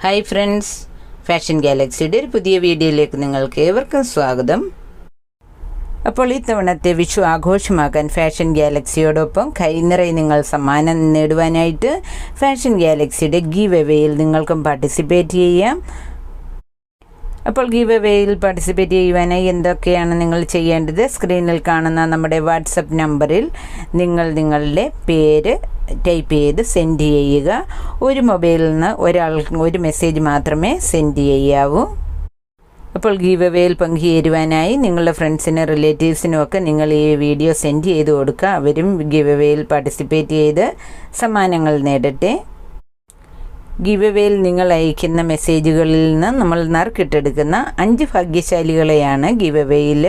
Hi friends fashion ഗാലക്സിയുടെ ഒരു പുതിയ വീഡിയോയിലേക്ക് നിങ്ങൾക്ക് ഏവർക്കും സ്വാഗതം. അപ്പോൾ ഈ തവണത്തെ വിഷു ആഘോഷമാക്കാൻ ഫാഷൻ ഗാലക്സിയോടൊപ്പം കൈനിറയെ നിങ്ങൾ സമ്മാനം നേടുവാനായിട്ട് ഫാഷൻ ഗാലക്സിയുടെ ഗീവ് എവേയിൽ നിങ്ങൾക്കും പാർട്ടിസിപ്പേറ്റ് ചെയ്യാം. അപ്പോൾ ഗീവ് എവേയിൽ പാർട്ടിസിപ്പേറ്റ് ചെയ്യുവാനായി എന്തൊക്കെയാണ് നിങ്ങൾ ചെയ്യേണ്ടത്? സ്ക്രീനിൽ കാണുന്ന നമ്മുടെ വാട്സപ്പ് നമ്പറിൽ നിങ്ങൾ നിങ്ങളുടെ പേര് ടൈപ്പ് ചെയ്ത് സെൻഡ് ചെയ്യുക. ഒരു മൊബൈലിൽ നിന്ന് ഒരാൾക്ക് ഒരു മെസ്സേജ് മാത്രമേ സെൻഡ് ചെയ്യാവൂ. അപ്പോൾ ഗീവ് എവേയിൽ പങ്കുചേരുവാനായി നിങ്ങളുടെ ഫ്രണ്ട്സിനും റിലേറ്റീവ്സിനും ഒക്കെ നിങ്ങൾ ഈ വീഡിയോ സെൻഡ് ചെയ്ത് കൊടുക്കുക. അവരും ഗീവ് എവേയിൽ പാർട്ടിസിപ്പേറ്റ് ചെയ്ത് സമ്മാനങ്ങൾ നേടട്ടെ. ഗിവ് എവേയിൽ നിങ്ങൾ അയക്കുന്ന മെസ്സേജുകളിൽ നിന്ന് നമ്മൾ നറുക്കിട്ടെടുക്കുന്ന അഞ്ച് ഭാഗ്യശാലികളെയാണ് ഗിവ് എവേയിൽ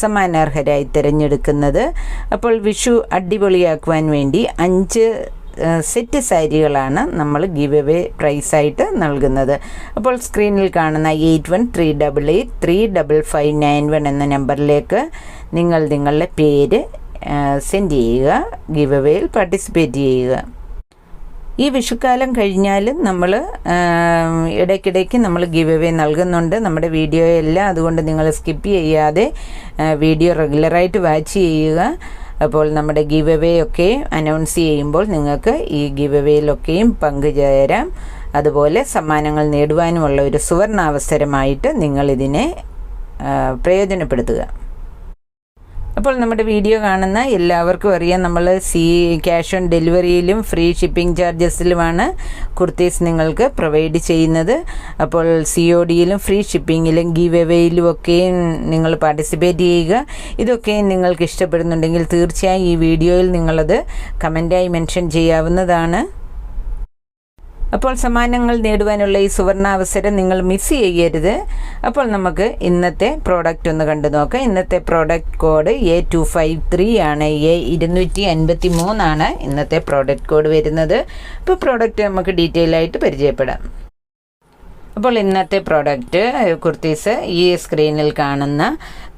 സമ്മാനാർഹരായി തിരഞ്ഞെടുക്കുന്നത്. അപ്പോൾ വിഷു അടിപൊളിയാക്കുവാൻ വേണ്ടി അഞ്ച് സെറ്റ് സാരികളാണ് നമ്മൾ ഗിവ് എവേ പ്രൈസായിട്ട് നൽകുന്നത്. അപ്പോൾ സ്ക്രീനിൽ കാണുന്ന eight one three double eight three double five nine one എന്ന നമ്പറിലേക്ക് നിങ്ങൾ നിങ്ങളുടെ പേര് സെൻഡ് ചെയ്യുക ഗിവ് എവേയിൽ പാർട്ടിസിപ്പേറ്റ് ചെയ്യുക. ഈ വിഷുക്കാലം കഴിഞ്ഞാൽ നമ്മൾ ഇടയ്ക്കിടയ്ക്ക് നമ്മൾ ഗിവ് അവേ നൽകുന്നുണ്ട്. നമ്മുടെ വീഡിയോ എല്ലാം അതുകൊണ്ട് നിങ്ങൾ സ്കിപ്പ് ചെയ്യാതെ വീഡിയോ റെഗുലറായിട്ട് വാച്ച് ചെയ്യുക. അപ്പോൾ നമ്മുടെ ഗിവ് അവേ ഒക്കെ അനൗൺസ് ചെയ്യുമ്പോൾ നിങ്ങൾക്ക് ഈ ഗിവ് അവേയിലൊക്കെയും പങ്കുചേരാം. അതുപോലെ സമ്മാനങ്ങൾ നേടുവാനുമുള്ള ഒരു സുവർണാവസരമായിട്ട് നിങ്ങളിതിനെ പ്രയോജനപ്പെടുത്തുക. അപ്പോൾ നമ്മുടെ വീഡിയോ കാണുന്ന എല്ലാവർക്കും അറിയാം. നമ്മൾ സി ക്യാഷ് ഓൺ ഡെലിവറിയിലും ഫ്രീ ഷിപ്പിംഗ് ചാർജസിലുമാണ് കുർത്തീസ് നിങ്ങൾക്ക് പ്രൊവൈഡ് ചെയ്യുന്നത്. അപ്പോൾ സി ഒ ഡിയിലും ഫ്രീ ഷിപ്പിങ്ങിലും ഗീവ് എവേയിലും ഒക്കെയും നിങ്ങൾ പാർട്ടിസിപ്പേറ്റ് ചെയ്യുക. ഇതൊക്കെയും നിങ്ങൾക്ക് ഇഷ്ടപ്പെടുന്നുണ്ടെങ്കിൽ തീർച്ചയായും ഈ വീഡിയോയിൽ നിങ്ങളത് കമന്റായി മെൻഷൻ ചെയ്യാവുന്നതാണ്. അപ്പോൾ സമ്മാനങ്ങൾ നേടുവാനുള്ള ഈ സുവർണാവസരം നിങ്ങൾ മിസ് ചെയ്യരുത്. അപ്പോൾ നമുക്ക് ഇന്നത്തെ പ്രോഡക്റ്റ് ഒന്ന് കണ്ടു നോക്കാം. ഇന്നത്തെ product code A two five three ആണ്. എ ഇരുന്നൂറ്റി അൻപത്തി മൂന്നാണ് ഇന്നത്തെ പ്രോഡക്റ്റ് കോഡ് വരുന്നത്. അപ്പോൾ പ്രോഡക്റ്റ് നമുക്ക് ഡീറ്റെയിൽ ആയിട്ട് പരിചയപ്പെടാം. അപ്പോൾ ഇന്നത്തെ പ്രോഡക്റ്റ് കുർത്തീസ് ഈ സ്ക്രീനിൽ കാണുന്ന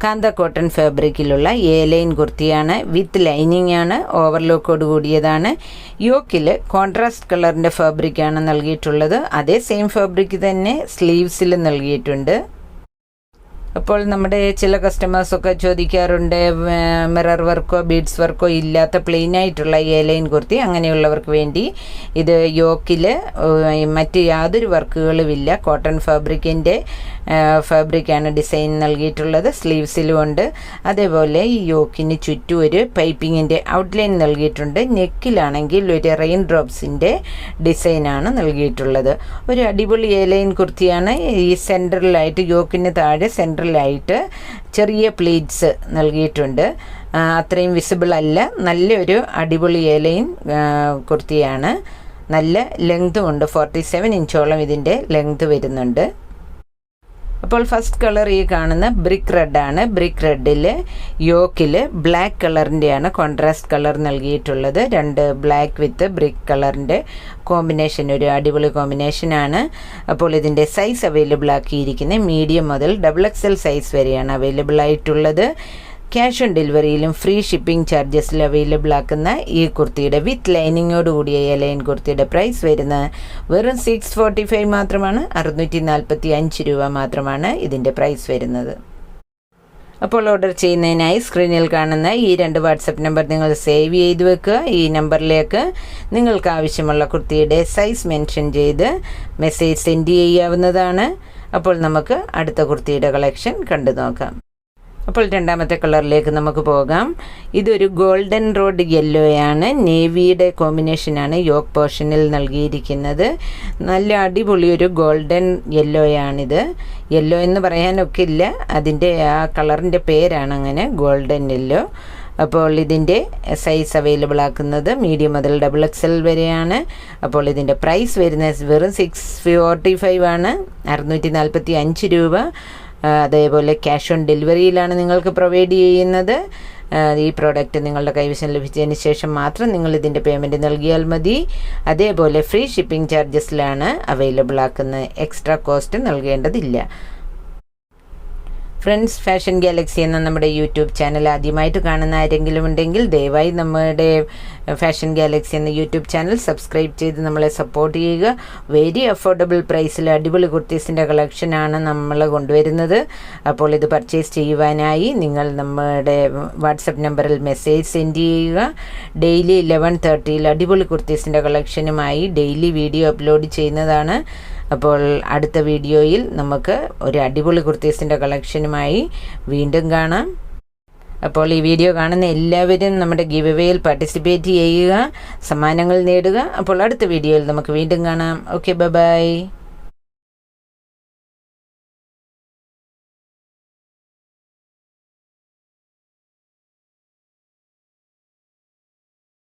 കാന്ത കോട്ടൺ ഫാബ്രിക്കിലുള്ള എ ലൈൻ കുർത്തിയാണ് വിത്ത് ലൈനിങ് ആണ് ഓവർലോക്കോട് കൂടിയതാണ്. യോക്കിൽ കോൺട്രാസ്റ്റ് കളറിന്റെ ഫാബ്രിക്കാണ് നൽകിയിട്ടുള്ളത്. അതേ സെയിം ഫാബ്രിക് തന്നെ സ്ലീവ്സിൽ നൽകിയിട്ടുണ്ട്. അപ്പോൾ നമ്മുടെ ചില കസ്റ്റമേഴ്സൊക്കെ ചോദിക്കാറുണ്ട് മിറർ വർക്കോ ബീഡ്സ് വർക്കോ ഇല്ലാത്ത പ്ലെയിൻ ആയിട്ടുള്ള എ ലൈൻ കുർത്തി അങ്ങനെയുള്ളവർക്ക് വേണ്ടി ഇത് യോക്കിൽ മറ്റ് യാതൊരു വർക്കുകളുമില്ല കോട്ടൺ ഫാബ്രിക്കിന്റെ ഫാബ്രിക്കാണ് ഡിസൈൻ നൽകിയിട്ടുള്ളത്. സ്ലീവ്സിലും ഉണ്ട്. അതേപോലെ ഈ യോക്കിന് ചുറ്റും ഒരു പൈപ്പിങ്ങിന്റെ ഔട്ട്ലൈൻ നൽകിയിട്ടുണ്ട്. നെക്കിലാണെങ്കിൽ ഒരു റെയിൻ ഡ്രോപ്സിന്റെ ഡിസൈനാണ് നൽകിയിട്ടുള്ളത്. ഒരു അടിപൊളി എ ലൈൻ കുർത്തിയാണ്. ഈ സെന്ററിലായിട്ട് യോക്കിന് താഴെ സെൻട്രലായിട്ട് ചെറിയ പ്ലീറ്റ്സ് നൽകിയിട്ടുണ്ട്. അത്രയും വിസിബിൾ അല്ല. നല്ലൊരു അടിപൊളി ഏലയും കുർത്തിയാണ്. നല്ല ലെങ്തും ഉണ്ട്. ഫോർട്ടി സെവൻ ഇഞ്ചോളം ഇതിന്റെ ലെങ്ത് വരുന്നുണ്ട്. അപ്പോൾ ഫസ്റ്റ് കളർ ഈ കാണുന്ന ബ്രിക്ക് റെഡാണ് ബ്രിക്ക് റെഡിൽ യോക്കിൽ ബ്ലാക്ക് കളറിന്റെയാണ് കോൺട്രാസ്റ്റ് കളർ നൽകിയിട്ടുള്ളത്. രണ്ട് ബ്ലാക്ക് വിത്ത് ബ്രിക്ക് കളറിന്റെ കോമ്പിനേഷൻ ഒരു അടിപൊളി കോമ്പിനേഷനാണ് അപ്പോൾ ഇതിന്റെ സൈസ് അവൈലബിൾ ആക്കിയിരിക്കുന്നത്. മീഡിയം മുതൽ ഡബിൾ എക്സ് എൽ സൈസ് വരെയാണ് അവൈലബിൾ ആയിട്ടുള്ളത്. ക്യാഷ് ഓൺ ഡെലിവറിയിലും ഫ്രീ ഷിപ്പിംഗ് ചാർജസിൽ അവൈലബിൾ ആക്കുന്ന ഈ കുർത്തിയുടെ വിത്ത് ലൈനിങ്ങോട് കൂടിയ ഈ ലൈൻ കുർത്തിയുടെ പ്രൈസ് വരുന്നത് വെറും സിക്സ് ഫോർട്ടി ഫൈവ് മാത്രമാണ് അറുന്നൂറ്റി നാൽപ്പത്തി അഞ്ച് രൂപ മാത്രമാണ് ഇതിന്റെ പ്രൈസ് വരുന്നത്. അപ്പോൾ ഓർഡർ ചെയ്യുന്നതിനായി സ്ക്രീനിൽ കാണുന്ന ഈ രണ്ട് വാട്സപ്പ് നമ്പർ നിങ്ങൾ സേവ് ചെയ്ത് വെക്കുക. ഈ നമ്പറിലേക്ക് നിങ്ങൾക്ക് ആവശ്യമുള്ള കുർത്തിയുടെ സൈസ് മെൻഷൻ ചെയ്ത് മെസ്സേജ് സെൻഡ് ചെയ്യാവുന്നതാണ്. അപ്പോൾ നമുക്ക് അടുത്ത കുർത്തിയുടെ കളക്ഷൻ കണ്ടു നോക്കാം അപ്പോൾ രണ്ടാമത്തെ കളറിലേക്ക് നമുക്ക് പോകാം. ഇതൊരു ഗോൾഡൻ റോഡ് യെല്ലോയാണ് നേവിയുടെ കോമ്പിനേഷനാണ് യോക്ക് പോർഷനിൽ നൽകിയിരിക്കുന്നത്. നല്ല അടിപൊളി ഒരു ഗോൾഡൻ യെല്ലോയാണിത് യെല്ലോ എന്ന് പറയാനൊക്കെ ഇല്ല അതിന്റെ ആ കളറിന്റെ പേരാണ് അങ്ങനെ ഗോൾഡൻ യെല്ലോ അപ്പോൾ ഇതിന്റെ സൈസ് അവൈലബിൾ ആക്കുന്നത് മീഡിയം മുതൽ ഡബിൾ എൽ വരെയാണ്. അപ്പോൾ ഇതിന്റെ പ്രൈസ് വരുന്നത് വെറും സിക്സ് ഫോർട്ടി ഫൈവ് ആണ്. അറുന്നൂറ്റി നാൽപ്പത്തി അഞ്ച് രൂപ. അതേപോലെ ക്യാഷ് ഓൺ ഡെലിവറിയിലാണ് നിങ്ങൾക്ക് പ്രൊവൈഡ് ചെയ്യുന്നത്. ഈ പ്രോഡക്റ്റ് നിങ്ങളുടെ കൈവശം ലഭിച്ചതിന് ശേഷം മാത്രം നിങ്ങൾ ഇതിന്റെ പേയ്മെന്റ് നൽകിയാൽ മതി. അതേപോലെ ഫ്രീ ഷിപ്പിംഗ് ചാർജസിലാണ് അവൈലബിൾ ആക്കുന്നത് എക്സ്ട്രാ കോസ്റ്റ് നൽകേണ്ടതില്ല. ഫ്രണ്ട്സ് ഫാഷൻ ഗാലക്സി എന്ന നമ്മുടെ യൂട്യൂബ് ചാനൽ ആദ്യമായിട്ട് കാണുന്ന ആരെങ്കിലും ഉണ്ടെങ്കിൽ ദയവായി നമ്മുടെ ഫാഷൻ ഗാലക്സി എന്ന യൂട്യൂബ് ചാനൽ സബ്സ്ക്രൈബ് ചെയ്ത് നമ്മളെ സപ്പോർട്ട് ചെയ്യുക. വെരി അഫോർഡബിൾ പ്രൈസിൽ അടിപൊളി കുർത്തീസിന്റെ കളക്ഷനാണ് നമ്മൾ കൊണ്ടുവരുന്നത്. അപ്പോൾ ഇത് പർച്ചേസ് ചെയ്യുവാനായി നിങ്ങൾ നമ്മുടെ വാട്സപ്പ് നമ്പറിൽ മെസ്സേജ് സെൻഡ് ചെയ്യുക. ഡെയിലി ഇലവൻ തേർട്ടിയിൽ അടിപൊളി കുർത്തീസിന്റെ കളക്ഷനുമായി ഡെയിലി വീഡിയോ അപ്ലോഡ് ചെയ്യുന്നതാണ്. അപ്പോൾ അടുത്ത വീഡിയോയിൽ നമുക്ക് ഒരു അടിപൊളി കുർത്തീസിന്റെ കളക്ഷനുമായി വീണ്ടും കാണാം. അപ്പോൾ ഈ വീഡിയോ കാണുന്ന എല്ലാവരും നമ്മുടെ ഗിവ് വേയിൽ പാർട്ടിസിപ്പേറ്റ് ചെയ്യുക സമ്മാനങ്ങൾ നേടുക. അപ്പോൾ അടുത്ത വീഡിയോയിൽ നമുക്ക് വീണ്ടും കാണാം. Okay bye